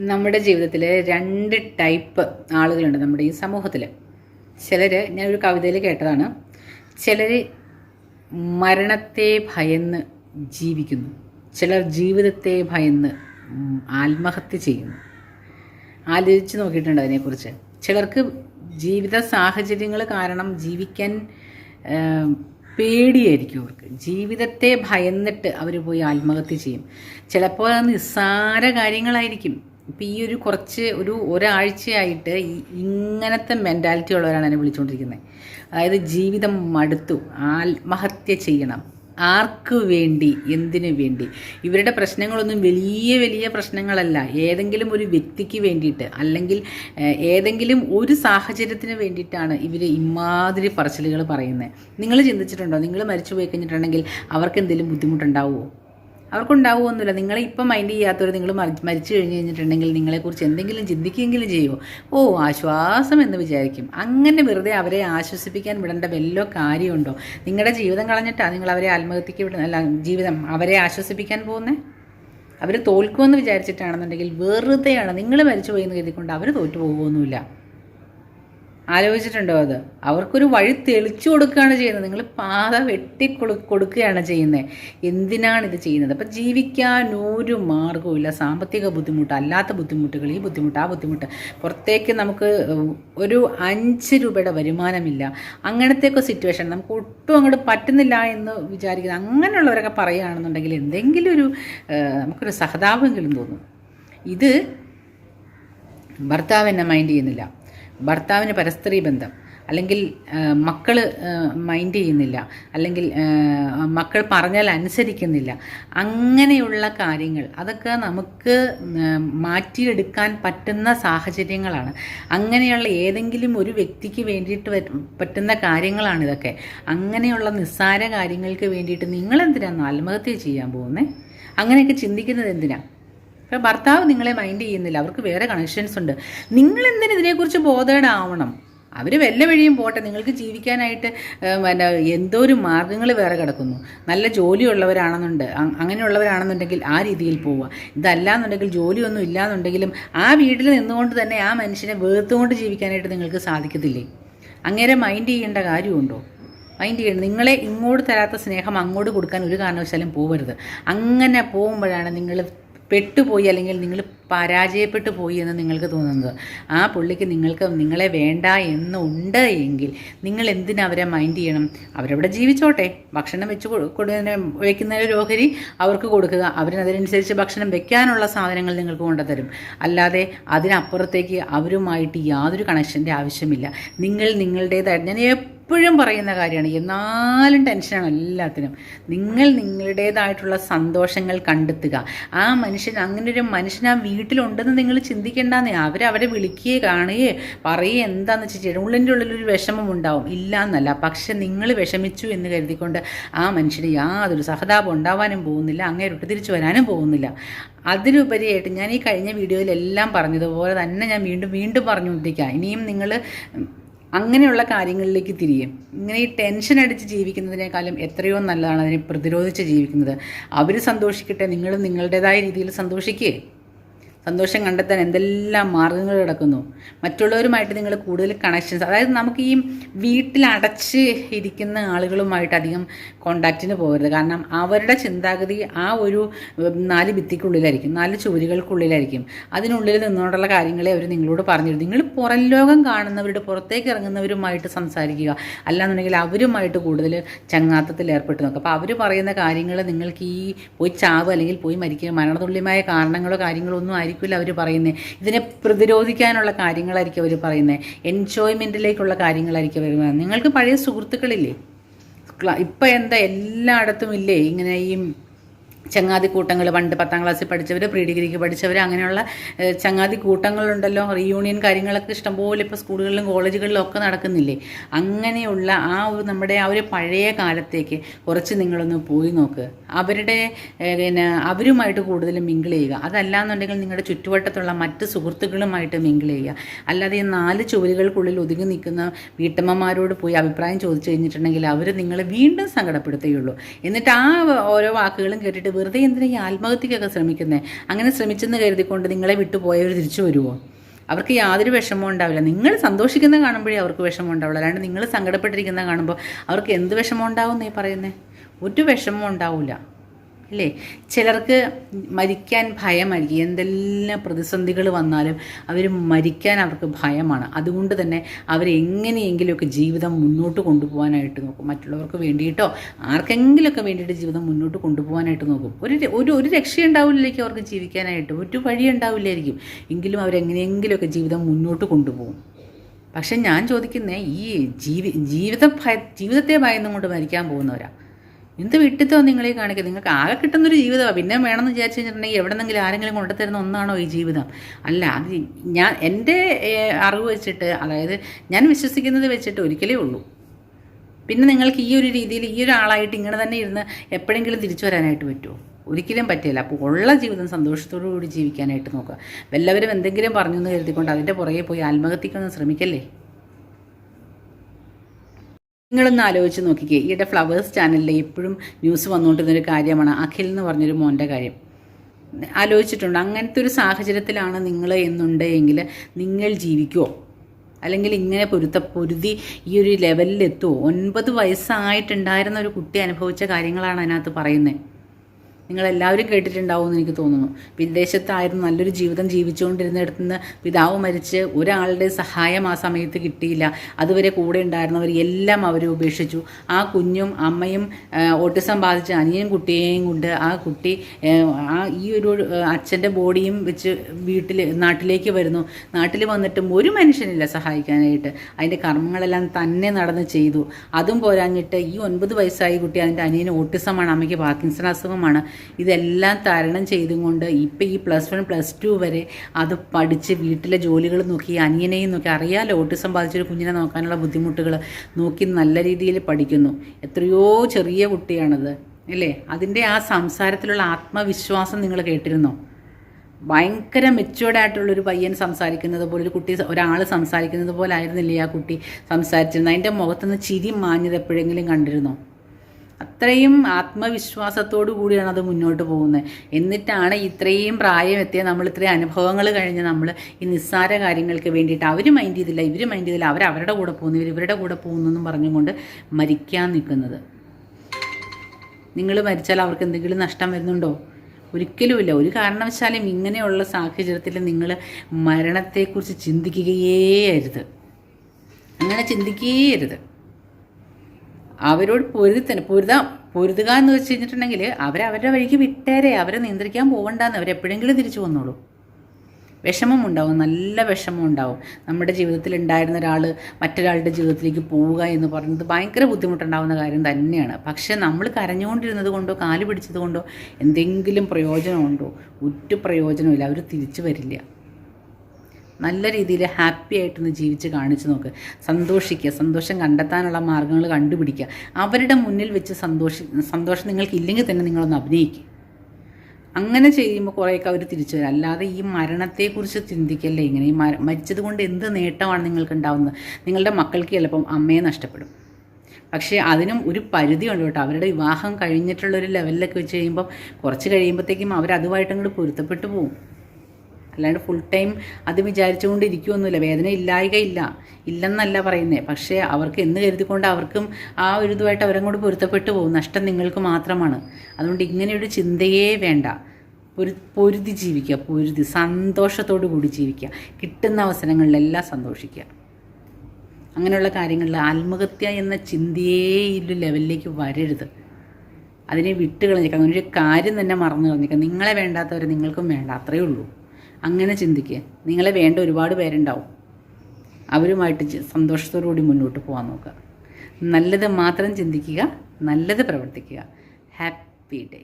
നമ്മുടെ ജീവിതത്തിൽ രണ്ട് ടൈപ്പ് ആളുകളുണ്ട് നമ്മുടെ ഈ സമൂഹത്തിൽ ചിലർ ഞാനൊരു കവിതയിൽ കേട്ടതാണ്. ചിലർ മരണത്തെ ഭയന്ന് ജീവിക്കുന്നു. ചിലർ ജീവിതത്തെ ഭയന്ന് ആത്മഹത്യ ചെയ്യുന്നു. ആലോചിച്ച് നോക്കിയിട്ടുണ്ട് അതിനെക്കുറിച്ച്. ചിലർക്ക് ജീവിത സാഹചര്യങ്ങൾ കാരണം ജീവിക്കാൻ പേടിയായിരിക്കും അവർക്ക്. ജീവിതത്തെ ഭയന്നിട്ട് അവർ പോയി ആത്മഹത്യ ചെയ്യും. ചിലപ്പോൾ നിസ്സാര കാര്യങ്ങളായിരിക്കും. ഇപ്പം ഈ ഒരു കുറച്ച് ഒരു ഒരാഴ്ചയായിട്ട് ഈ ഇങ്ങനത്തെ മെന്റാലിറ്റി ഉള്ളവരാണ് എന്നെ വിളിച്ചുകൊണ്ടിരിക്കുന്നത് അതായത് ജീവിതം മടുത്തു ആത്മഹത്യ ചെയ്യണം. ആർക്ക് വേണ്ടി? എന്തിനു വേണ്ടി? ഇവരുടെ പ്രശ്നങ്ങളൊന്നും വലിയ വലിയ പ്രശ്നങ്ങളല്ല. ഏതെങ്കിലും ഒരു വ്യക്തിക്ക് വേണ്ടിയിട്ട് അല്ലെങ്കിൽ ഏതെങ്കിലും ഒരു സാഹചര്യത്തിന് വേണ്ടിയിട്ടാണ് ഇവർ ഇമാതിരി പറച്ചിലുകൾ പറയുന്നത് നിങ്ങൾ ചിന്തിച്ചിട്ടുണ്ടോ? നിങ്ങൾ മരിച്ചു പോയി കഴിഞ്ഞിട്ടുണ്ടെങ്കിൽ അവർക്ക് എന്തെങ്കിലും ബുദ്ധിമുട്ടുണ്ടാവുമോ അവർക്കുണ്ടാവുമൊന്നുമില്ല. നിങ്ങളെ ഇപ്പം മൈൻഡ് ചെയ്യാത്തവർ നിങ്ങൾ മരിച്ചു കഴിഞ്ഞ് കഴിഞ്ഞിട്ടുണ്ടെങ്കിൽ നിങ്ങളെക്കുറിച്ച് എന്തെങ്കിലും ചിന്തിക്കുകയെങ്കിലും ചെയ്യുമോ ഓ ആശ്വാസം എന്ന് വിചാരിക്കും. അങ്ങനെ വെറുതെ അവരെ ആശ്വസിപ്പിക്കാൻ വിടേണ്ട വല്ല കാര്യമുണ്ടോ? നിങ്ങളുടെ ജീവിതം കളഞ്ഞിട്ടാ നിങ്ങൾ അവരെ ആത്മഹത്യക്ക് വിടുന്ന അല്ല ജീവിതം അവരെ ആശ്വസിപ്പിക്കാൻ പോകുന്നത് അവർ തോൽക്കുമെന്ന് വിചാരിച്ചിട്ടാണെന്നുണ്ടെങ്കിൽ വെറുതെയാണ്. നിങ്ങൾ മരിച്ചു പോയി എന്ന് കരുതിക്കൊണ്ട് അവർ തോറ്റു പോകുമൊന്നുമില്ല ആലോചിച്ചിട്ടുണ്ടോ അത്? അവർക്കൊരു വഴി തെളിച്ചു കൊടുക്കുകയാണ് ചെയ്യുന്നത്. നിങ്ങൾ പാത വെട്ടി കൊടു കൊടുക്കുകയാണ് ചെയ്യുന്നത് എന്തിനാണ് ഇത് ചെയ്യുന്നത്? അപ്പം ജീവിക്കാൻ ഒരു മാർഗവുമില്ല സാമ്പത്തിക ബുദ്ധിമുട്ട് അല്ലാത്ത ബുദ്ധിമുട്ടുകൾ ഈ ബുദ്ധിമുട്ട് ആ ബുദ്ധിമുട്ട്. പുറത്തേക്ക് നമുക്ക് ഒരു അഞ്ച് രൂപയുടെ വരുമാനമില്ല. അങ്ങനത്തെയൊക്കെ സിറ്റുവേഷൻ നമുക്ക് ഒട്ടും അങ്ങോട്ട് പറ്റുന്നില്ല എന്ന് വിചാരിക്കുന്നത്. അങ്ങനെയുള്ളവരൊക്കെ പറയുകയാണെന്നുണ്ടെങ്കിൽ എന്തെങ്കിലും ഒരു നമുക്കൊരു സഹതാപമെങ്കിലും തോന്നും. ഇത് ഭർത്താവ് എന്നെ മൈൻഡ് ചെയ്യുന്നില്ല. ഭർത്താവിന് പരസ്ത്രീ ബന്ധം അല്ലെങ്കിൽ മക്കൾ മൈൻഡ് ചെയ്യുന്നില്ല അല്ലെങ്കിൽ മക്കൾ പറഞ്ഞാൽ അനുസരിക്കുന്നില്ല. അങ്ങനെയുള്ള കാര്യങ്ങൾ അതൊക്കെ നമുക്ക് മാറ്റിയെടുക്കാൻ പറ്റുന്ന സാഹചര്യങ്ങളാണ്. അങ്ങനെയുള്ള ഏതെങ്കിലും ഒരു വ്യക്തിക്ക് വേണ്ടിയിട്ട് പറ്റുന്ന കാര്യങ്ങളാണ് ഇതൊക്കെ. അങ്ങനെയുള്ള നിസ്സാര കാര്യങ്ങൾക്ക് വേണ്ടിയിട്ട് നിങ്ങളെന്തിനാണ് ആത്മഹത്യ ചെയ്യാൻ പോകുന്നത് അങ്ങനെയൊക്കെ ചിന്തിക്കുന്നത് എന്തിനാണ് ഇപ്പം ഭർത്താവ് നിങ്ങളെ മൈൻഡ് ചെയ്യുന്നില്ല. അവർക്ക് വേറെ കണക്ഷൻസ് ഉണ്ട്. നിങ്ങൾ എന്തിനു ഇതിനെക്കുറിച്ച് ബോധേഡാവണം അവർ വല്ല വഴിയും പോട്ടെ. നിങ്ങൾക്ക് ജീവിക്കാനായിട്ട് പിന്നെ എന്തോ ഒരു മാർഗങ്ങൾ വേറെ കിടക്കുന്നു. നല്ല ജോലിയുള്ളവരാണെന്നുണ്ട്. അങ്ങനെയുള്ളവരാണെന്നുണ്ടെങ്കിൽ ആ രീതിയിൽ പോവുക. ഇതല്ലാന്നുണ്ടെങ്കിൽ ജോലിയൊന്നും ഇല്ലാന്നുണ്ടെങ്കിലും ആ വീട്ടിൽ നിന്നുകൊണ്ട് തന്നെ ആ മനുഷ്യനെ വേർത്തുകൊണ്ട് ജീവിക്കാനായിട്ട് നിങ്ങൾക്ക് സാധിക്കത്തില്ലേ? അങ്ങേരെ മൈൻഡ് ചെയ്യേണ്ട കാര്യമുണ്ടോ? മൈൻഡ് ചെയ്യണം നിങ്ങളെ ഇങ്ങോട്ട് തരാത്ത സ്നേഹം അങ്ങോട്ട് കൊടുക്കാൻ ഒരു കാരണവശാലും പോവരുത്. അങ്ങനെ പോകുമ്പോഴാണ് നിങ്ങൾ പെട്ടുപോയി അല്ലെങ്കിൽ നിങ്ങൾ പരാജയപ്പെട്ടു പോയി എന്ന് നിങ്ങൾക്ക് തോന്നുന്നത്. ആ പുള്ളിക്ക് നിങ്ങൾക്ക് നിങ്ങളെ വേണ്ട എന്നുണ്ട് എങ്കിൽ നിങ്ങൾ എന്തിനാ അവരെ മൈൻഡ് ചെയ്യണം? അവരവിടെ ജീവിച്ചോട്ടെ. ഭക്ഷണം വെച്ച് കൊടുക്കുന്ന ഓഹരി അവർക്ക് കൊടുക്കുക. അവരതിനനുസരിച്ച് ഭക്ഷണം വെക്കാനുള്ള സാധനങ്ങൾ നിങ്ങൾക്ക് കൊണ്ടുതരും. അല്ലാതെ അതിനപ്പുറത്തേക്ക് അവരുമായിട്ട് യാതൊരു കണക്ഷന്റെ ആവശ്യമില്ല. നിങ്ങൾ നിങ്ങളുടേതായിട്ട് ഞാൻ എപ്പോഴും പറയുന്ന കാര്യമാണ്. എന്നാലും ടെൻഷനാണ് എല്ലാത്തിനും. നിങ്ങൾ നിങ്ങളുടേതായിട്ടുള്ള സന്തോഷങ്ങൾ കണ്ടെത്തുക. ആ മനുഷ്യൻ അങ്ങനെ ഒരു മനുഷ്യൻ ആ വീട്ടിലുണ്ടെന്ന് നിങ്ങൾ ചിന്തിക്കേണ്ടെന്ന്. അവരെ അവരെ വിളിക്കുകയോ കാണുകയോ പറയുക എന്താണെന്ന് വെച്ചാൽ ഉള്ളിന്റെ ഉള്ളിലൊരു വിഷമം ഉണ്ടാവും. ഇല്ല എന്നല്ല പക്ഷെ നിങ്ങൾ വിഷമിച്ചു എന്ന് കരുതിക്കൊണ്ട് ആ മനുഷ്യന് യാതൊരു സഹതാപം ഉണ്ടാവാനും പോകുന്നില്ല. അങ്ങേരോട്ട് തിരിച്ചു വരാനും പോകുന്നില്ല. അതിനുപരിയായിട്ട് ഞാൻ ഈ കഴിഞ്ഞ വീഡിയോയിലെല്ലാം പറഞ്ഞതുപോലെ തന്നെ ഞാൻ വീണ്ടും വീണ്ടും പറഞ്ഞുകൊണ്ടിരിക്കുക ഇനിയും നിങ്ങൾ അങ്ങനെയുള്ള കാര്യങ്ങളിലേക്ക് തിരിയും. ഇങ്ങനെ ഈ ടെൻഷൻ അടിച്ച് ജീവിക്കുന്നതിനേക്കാളും എത്രയോ നല്ലതാണ് അതിനെ പ്രതിരോധിച്ച് ജീവിക്കുന്നത്. അവർ സന്തോഷിക്കട്ടെ നിങ്ങളും നിങ്ങളുടേതായ രീതിയിൽ സന്തോഷിക്കേ. സന്തോഷം കണ്ടെത്താൻ എന്തെല്ലാം മാർഗങ്ങൾ കിടക്കുന്നു. മറ്റുള്ളവരുമായിട്ട് നിങ്ങൾ കൂടുതൽ കണക്ഷൻസ് അതായത് നമുക്ക് ഈ വീട്ടിൽ അടച്ച് ഇരിക്കുന്ന ആളുകളുമായിട്ട് അധികം കോണ്ടാക്റ്റിന് പോകരുത്. കാരണം അവരുടെ ചിന്താഗതി ആ ഒരു നാല് ഭിത്തിക്കുള്ളിലായിരിക്കും നാല് ചുവരുകൾക്കുള്ളിലായിരിക്കും. അതിനുള്ളിൽ നിന്നുകൊണ്ടുള്ള കാര്യങ്ങളെ അവർ നിങ്ങളോട് പറഞ്ഞു നിങ്ങൾ പുറം ലോകം കാണുന്നവരുടെ പുറത്തേക്ക് ഇറങ്ങുന്നവരുമായിട്ട് സംസാരിക്കുക. അല്ലാന്നുണ്ടെങ്കിൽ അവരുമായിട്ട് കൂടുതൽ ചങ്ങാത്തത്തിൽ ഏർപ്പെട്ട് നോക്കുക അപ്പോൾ അവർ പറയുന്ന കാര്യങ്ങൾ നിങ്ങൾക്ക് ഈ പോയി ചാവ് അല്ലെങ്കിൽ പോയി മരിക്കുക മരണതുല്യമായ കാരണങ്ങളോ കാര്യങ്ങളോ ഒന്നും ആയിരിക്കില്ല അവർ പറയുന്നത് ഇതിനെ പ്രതിരോധിക്കാനുള്ള കാര്യങ്ങളായിരിക്കും അവർ പറയുന്നത് എൻജോയ്മെന്റിലേക്കുള്ള കാര്യങ്ങളായിരിക്കും അവർ പറയുന്നത് നിങ്ങൾക്ക് പഴയ സുഹൃത്തുക്കളില്ലേ? ഇപ്പം എന്താ എല്ലായിടത്തും ഇല്ലേ? ഇങ്ങനെ ഈ ചങ്ങാതി കൂട്ടങ്ങൾ പണ്ട് പത്താം ക്ലാസ്സിൽ പഠിച്ചവർ പ്രീ ഡിഗ്രിക്ക് പഠിച്ചവർ അങ്ങനെയുള്ള ചങ്ങാതി കൂട്ടങ്ങളുണ്ടല്ലോ റീയൂണിയൻ കാര്യങ്ങളൊക്കെ ഇഷ്ടംപോലെ ഇപ്പോൾ സ്കൂളുകളിലും കോളേജുകളിലും ഒക്കെ നടക്കുന്നില്ലേ? അങ്ങനെയുള്ള ആ ഒരു നമ്മുടെ ആ ഒരു പഴയ കാലത്തേക്ക് കുറച്ച് നിങ്ങളൊന്ന് പോയി നോക്ക്. അവരുടെ പിന്നെ അവരുമായിട്ട് കൂടുതൽ മിങ്കിൾ ചെയ്യുക. അതല്ലാന്നുണ്ടെങ്കിൽ നിങ്ങളുടെ ചുറ്റുവട്ടത്തുള്ള മറ്റ് സുഹൃത്തുക്കളുമായിട്ട് മിങ്കിൾ ചെയ്യുക. അല്ലാതെ ഈ നാല് ചുവരുകൾക്കുള്ളിൽ ഒതുങ്ങി നിൽക്കുന്ന വീട്ടമ്മമാരോട് പോയി അഭിപ്രായം ചോദിച്ചു കഴിഞ്ഞിട്ടുണ്ടെങ്കിൽ അവർ നിങ്ങളെ വീണ്ടും സങ്കടപ്പെടുത്തുകയുള്ളൂ. എന്നിട്ട് ആ ഓരോ വാക്കുകളും കേട്ടിട്ട് വെറുതെ എന്തിനാ ഈ ആത്മഹത്യക്കൊക്കെ ശ്രമിക്കുന്നത് അങ്ങനെ ശ്രമിച്ചെന്ന് കരുതിക്കൊണ്ട് നിങ്ങളെ വിട്ടുപോയവർ തിരിച്ചു വരുമോ അവർക്ക് യാതൊരു വിഷമവും ഉണ്ടാവില്ല. നിങ്ങൾ സന്തോഷിക്കുന്ന കാണുമ്പോഴേ അവർക്ക് വിഷമം ഉണ്ടാവില്ല അല്ലാണ്ട് നിങ്ങൾ സങ്കടപ്പെട്ടിരിക്കുന്ന കാണുമ്പോൾ അവർക്ക് എന്ത് വിഷമം ഉണ്ടാവും നീ പറയുന്നത് ഒരു വിഷമവും ഉണ്ടാവില്ല അല്ലേ? ചിലർക്ക് മരിക്കാൻ ഭയമായിരിക്കും എന്തെല്ലാം പ്രതിസന്ധികൾ വന്നാലും അവർ മരിക്കാൻ അവർക്ക് ഭയമാണ്. അതുകൊണ്ട് തന്നെ അവരെങ്ങനെയെങ്കിലുമൊക്കെ ജീവിതം മുന്നോട്ട് കൊണ്ടുപോകാനായിട്ട് നോക്കും. മറ്റുള്ളവർക്ക് വേണ്ടിയിട്ടോ ആർക്കെങ്കിലുമൊക്കെ വേണ്ടിയിട്ട് ജീവിതം മുന്നോട്ട് കൊണ്ടുപോകാനായിട്ട് നോക്കും. ഒരു ഒരു ഒരു രക്ഷയുണ്ടാവില്ലായിരിക്കും അവർക്ക് ജീവിക്കാനായിട്ട് ഒരു വഴി ഉണ്ടാവില്ലായിരിക്കും. എങ്കിലും അവരെങ്ങനെയെങ്കിലുമൊക്കെ ജീവിതം മുന്നോട്ട് കൊണ്ടുപോകും. പക്ഷെ ഞാൻ ചോദിക്കുന്നേ ഈ ജീവി ജീവിത ഭയ ജീവിതത്തെ ഭയന്നും കൊണ്ട് മരിക്കാൻ പോകുന്നവരാ. എന്ത് വിട്ടിത്തോ നിങ്ങളെ കാണിക്കുക നിങ്ങൾക്ക് ആകെ കിട്ടുന്നൊരു ജീവിതമാണ് പിന്നെ വേണമെന്ന് വിചാരിച്ചു കഴിഞ്ഞിട്ടുണ്ടെങ്കിൽ എവിടെന്നെങ്കിലും ആരെങ്കിലും കൊണ്ടുതരുന്ന ഒന്നാണോ ഈ ജീവിതം? അല്ല അത് ഞാൻ എന്റെ അറിവ് വെച്ചിട്ട് അതായത് ഞാൻ വിശ്വസിക്കുന്നത് വെച്ചിട്ട് ഒരിക്കലേ ഉള്ളൂ. പിന്നെ നിങ്ങൾക്ക് ഈ ഒരു രീതിയിൽ ഈ ഒരാളായിട്ട് ഇങ്ങനെ തന്നെ ഇരുന്ന് എപ്പോഴെങ്കിലും തിരിച്ചു വരാനായിട്ട് പറ്റുമോ? ഒരിക്കലും പറ്റില്ല. അപ്പോൾ ഉള്ള ജീവിതം സന്തോഷത്തോടു കൂടി ജീവിക്കാനായിട്ട് നോക്കുക. വല്ലവരും എന്തെങ്കിലും പറഞ്ഞു എന്ന് കരുതിക്കൊണ്ട് അതിന്റെ പുറകെ പോയി ആത്മഹത്യക്കൊന്നും ശ്രമിക്കല്ലേ? നിങ്ങളൊന്ന് ആലോചിച്ച് നോക്കിക്കേ. ഈയിടെ ഫ്ലവേഴ്സ് ചാനലിൽ എപ്പോഴും ന്യൂസ് വന്നുകൊണ്ടിരുന്നൊരു കാര്യമാണ് അഖിൽ എന്ന് പറഞ്ഞൊരു മോന്റെ കാര്യം. ആലോചിച്ചിട്ടുണ്ട്. അങ്ങനത്തെ ഒരു സാഹചര്യത്തിലാണ് നിങ്ങൾ എന്നുണ്ടെങ്കിൽ നിങ്ങൾ ജീവിക്കുമോ അല്ലെങ്കിൽ ഇങ്ങനെ പൊരുത്ത പൊരുതി ഈ ഒരു ലെവലിലെത്തുമോ ഒൻപത് വയസ്സായിട്ടുണ്ടായിരുന്ന ഒരു കുട്ടി അനുഭവിച്ച കാര്യങ്ങളാണ് അതിനകത്ത് പറയുന്നത് നിങ്ങളെല്ലാവരും കേട്ടിട്ടുണ്ടാവും എന്ന് എനിക്ക് തോന്നുന്നു. വിദേശത്തായിരുന്നു നല്ലൊരു ജീവിതം ജീവിച്ചുകൊണ്ടിരുന്നിടത്ത് നിന്ന് പിതാവ് മരിച്ച് ഒരാളുടെ സഹായം ആ സമയത്ത് കിട്ടിയില്ല. അതുവരെ കൂടെ ഉണ്ടായിരുന്നവർ എല്ലാം അവർ ഉപേക്ഷിച്ചു. ആ കുഞ്ഞും അമ്മയും ഓട്ടിസം ബാധിച്ച അനിയനും കുട്ടിയെയും കൊണ്ട് ആ കുട്ടി ആ ഈ ഒരു അച്ഛന്റെ ബോഡിയും വെച്ച് വീട്ടിൽ നാട്ടിലേക്ക് വരുന്നു. നാട്ടിൽ വന്നിട്ടും ഒരു മനുഷ്യനില്ല സഹായിക്കാനായിട്ട്. അതിന്റെ കർമ്മങ്ങളെല്ലാം തന്നെ നടന്ന് ചെയ്തു. അതും പോരാഞ്ഞിട്ട് ഈ ഒൻപത് വയസ്സായ കുട്ടി അതിന്റെ അനിയന് ഓട്ടിസമാണ് അമ്മയ്ക്ക് പാർക്കിൻസൺ അസുഖമാണ്. ഇതെല്ലാം തരണം ചെയ്തും കൊണ്ട് ഇപ്പം ഈ പ്ലസ് വൺ പ്ലസ് ടു വരെ അത് പഠിച്ച് വീട്ടിലെ ജോലികൾ നോക്കി അനിയനെയും നോക്കി അറിയാലോ ഓട്ടിസം ബാധിച്ചൊരു കുഞ്ഞിനെ നോക്കാനുള്ള ബുദ്ധിമുട്ടുകൾ നോക്കി നല്ല രീതിയിൽ പഠിക്കുന്നു. എത്രയോ ചെറിയ കുട്ടിയാണത് അല്ലേ? അതിന്റെ ആ സംസാരത്തിലുള്ള ആത്മവിശ്വാസം നിങ്ങൾ കേട്ടിരുന്നോ? ഭയങ്കര മെച്ചുവേർഡ് ആയിട്ടുള്ളൊരു പയ്യൻ സംസാരിക്കുന്നത് പോലെ ഒരു കുട്ടി ഒരാൾ സംസാരിക്കുന്നത് പോലെ ആയിരുന്നില്ലേ ആ കുട്ടി സംസാരിച്ചിരുന്നത്? അതിന്റെ മുഖത്തുനിന്ന് ചിരി മാഞ്ഞത് എപ്പോഴെങ്കിലും കണ്ടിരുന്നോ? അത്രയും ആത്മവിശ്വാസത്തോടു കൂടിയാണ് അത് മുന്നോട്ട് പോകുന്നത്. എന്നിട്ടാണ് ഇത്രയും പ്രായം എത്തിയ നമ്മൾ ഇത്രയും അനുഭവങ്ങൾ കഴിഞ്ഞ് നമ്മൾ ഈ നിസ്സാര കാര്യങ്ങൾക്ക് വേണ്ടിയിട്ട് അവർ മൈൻഡ് ചെയ്തില്ല ഇവർ മൈൻഡ് ചെയ്തില്ല അവർ അവരുടെ കൂടെ പോകുന്നു ഇവർ ഇവരുടെ കൂടെ പോകുന്നു എന്നും പറഞ്ഞുകൊണ്ട് മരിക്കാൻ നിൽക്കുന്നത്. നിങ്ങൾ മരിച്ചാൽ അവർക്ക് എന്തെങ്കിലും നഷ്ടം വരുന്നുണ്ടോ? ഒരിക്കലുമില്ല ഒരു കാരണവശാലും ഇങ്ങനെയുള്ള സാഹചര്യത്തിൽ നിങ്ങൾ മരണത്തെക്കുറിച്ച് ചിന്തിക്കുകയേ അരുത്. അങ്ങനെ ചിന്തിക്കുകയേ അരുത്. അവരോട് പൊരുതി തന്നെ പൊരുതാ പൊരുതുക എന്ന് വെച്ച് കഴിഞ്ഞിട്ടുണ്ടെങ്കിൽ അവരുടെ വഴിക്ക് വിട്ടേരെ അവരെ നിയന്ത്രിക്കാൻ പോകണ്ടെന്ന് അവരെപ്പോഴെങ്കിലും തിരിച്ചു വന്നോളൂ. വിഷമം ഉണ്ടാവും നല്ല വിഷമം ഉണ്ടാവും. നമ്മുടെ ജീവിതത്തിൽ ഉണ്ടായിരുന്ന ഒരാൾ മറ്റൊരാളുടെ ജീവിതത്തിലേക്ക് പോവുക എന്ന് പറയുന്നത് ഭയങ്കര ബുദ്ധിമുട്ടുണ്ടാവുന്ന കാര്യം തന്നെയാണ്. പക്ഷേ നമ്മൾ കരഞ്ഞുകൊണ്ടിരുന്നത് കൊണ്ടോ കാൽ പിടിച്ചത് കൊണ്ടോ എന്തെങ്കിലും പ്രയോജനമുണ്ടോ? ഒറ്റ പ്രയോജനമില്ല അവർ തിരിച്ചു വരില്ല. നല്ല രീതിയിൽ ഹാപ്പി ആയിട്ടൊന്ന് ജീവിച്ച് കാണിച്ചു നോക്ക്. സന്തോഷിക്കുക. സന്തോഷം കണ്ടെത്താനുള്ള മാർഗങ്ങൾ കണ്ടുപിടിക്കുക. അവരുടെ മുന്നിൽ വെച്ച് സന്തോഷി സന്തോഷം നിങ്ങൾക്ക് ഇല്ലെങ്കിൽ തന്നെ നിങ്ങളൊന്ന് അഭിനയിക്കുക അങ്ങനെ ചെയ്യുമ്പോൾ കുറേയൊക്കെ അവർ തിരിച്ചു വരും. അല്ലാതെ ഈ മരണത്തെക്കുറിച്ച് ചിന്തിക്കല്ലേ ഇങ്ങനെ? ഈ മര മരിച്ചത് കൊണ്ട് എന്ത് നേട്ടമാണ് നിങ്ങൾക്ക് ഉണ്ടാവുന്നത്? നിങ്ങളുടെ മക്കൾക്ക് ചിലപ്പം അമ്മയെ നഷ്ടപ്പെടും. പക്ഷേ അതിനും ഒരു പരിധിയുണ്ട് കേട്ടോ. അവരുടെ വിവാഹം കഴിഞ്ഞിട്ടുള്ള ഒരു ലെവലിലൊക്കെ വെച്ച് കഴിയുമ്പം കുറച്ച് കഴിയുമ്പോഴത്തേക്കും അവർ അങ്ങോട്ട് പൊരുത്തപ്പെട്ടു പോകും അല്ലാണ്ട് ഫുൾ ടൈം അത് വിചാരിച്ചുകൊണ്ട് ഇരിക്കുമൊന്നുമില്ല വേദന ഇല്ലായികയില്ല. ഇല്ലെന്നല്ല പറയുന്നത് പക്ഷേ അവർക്ക് എന്ന് കരുതിക്കൊണ്ട് അവർക്കും ആ ഒരു ഇതുമായിട്ട് അവരങ്ങോട്ട് പൊരുത്തപ്പെട്ടു പോകും. നഷ്ടം നിങ്ങൾക്ക് മാത്രമാണ്. അതുകൊണ്ട് ഇങ്ങനെയൊരു ചിന്തയേ വേണ്ട. പൊരു പൊരുതി ജീവിക്കുക. പൊരുതി സന്തോഷത്തോടു കൂടി ജീവിക്കുക. കിട്ടുന്ന അവസരങ്ങളിലെല്ലാം സന്തോഷിക്കുക. അങ്ങനെയുള്ള കാര്യങ്ങളിൽ ആത്മഹത്യ എന്ന ചിന്തയേ ഇല്ല ലെവലിലേക്ക് വരരുത്. അതിനെ വിട്ട് അങ്ങനെ ഒരു കാര്യം തന്നെ മറന്നു കളഞ്ഞേക്കാം നിങ്ങളെ വേണ്ടാത്തവർ നിങ്ങൾക്കും വേണ്ട. അത്രയേ ഉള്ളൂ. അങ്ങനെ ചിന്തിക്കുക നിങ്ങളെ വേണ്ട ഒരുപാട് പേരുണ്ടാവും. അവരുമായിട്ട് സന്തോഷത്തോടുകൂടി സന്തോഷത്തോടു കൂടി മുന്നോട്ട് പോകാൻ നോക്കുക. നല്ലത് മാത്രം ചിന്തിക്കുക നല്ലത് പ്രവർത്തിക്കുക. Happy day